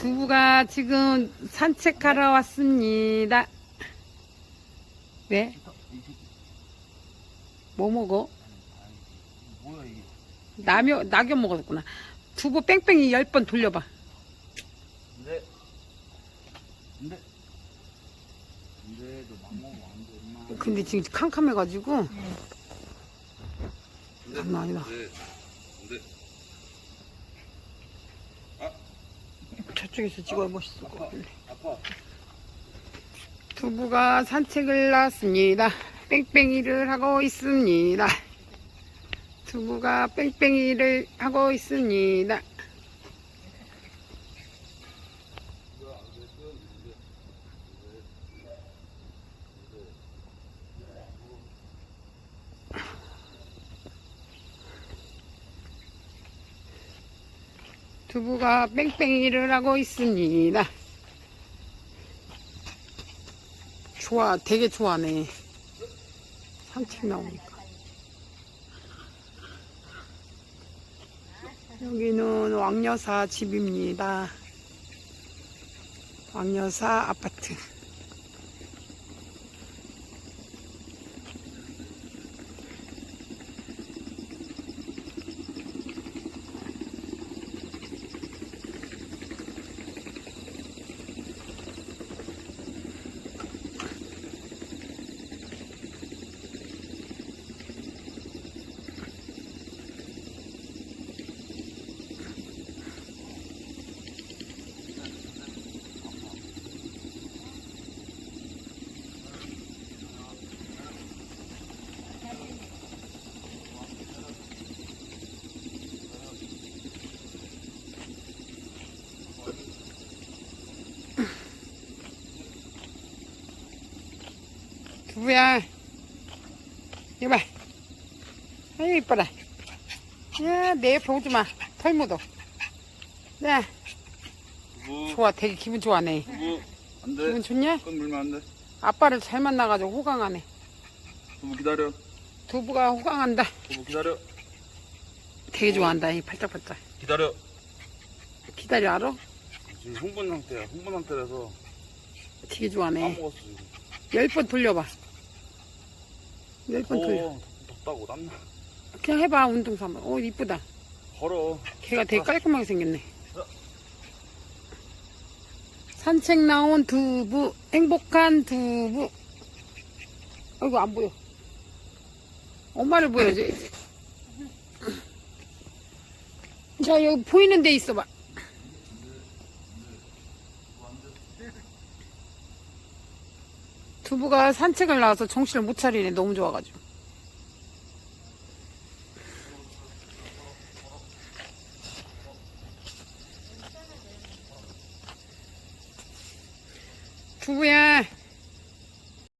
두부가 지금 산책하러 왔습니다. 왜? 뭐 먹어? 이게? 낙엽, 먹었구나. 두부 뺑뺑이 열 번 돌려봐. 근데 근데 근데 엄마. 근데 지금 캄캄해가지고. 장난 아니다. 근데 근데 저쪽에서 찍어야 멋있을 것 같은데. 두부가 산책을 나왔습니다. 뺑뺑이를 하고 있습니다. 두부가 뺑뺑이를 하고 있습니다. 두부가 뺑뺑이를 하고 있습니다. 좋아, 되게 좋아하네. 산책 나오니까. 여기는 왕여사 집입니다. 왕여사 아파트. 두부야. 이거 봐. 아유, 이뻐라. 야, 내 옆에 오지 마. 털 묻어. 야, 좋아. 되게 기분 좋아네. 두부 안돼. 기분 좋냐? 끈 물면 안돼. 아빠를 잘 만나가지고 호강하네. 두부 기다려. 두부가 호강한다. 두부 기다려. 되게 좋아한다. 이 팔짝팔짝. 기다려. 기다려, 알아? 지금 흥분 상태야. 흥분 상태라서 되게 좋아하네. 까먹었어 지금. 열 번 돌려봐. 열 번 돌려. 어, 덥다고 땀나. 그냥 해봐, 운동 삼아. 오, 이쁘다. 걸어. 걔가 되게 깔끔하게 생겼네. 산책 나온 두부, 행복한 두부. 아이고, 안 보여. 엄마를 보여야지. 자, 여기 보이는 데 있어봐. 두부가 산책을 나와서 정신을 못 차리네. 너무 좋아가지고. 두부야,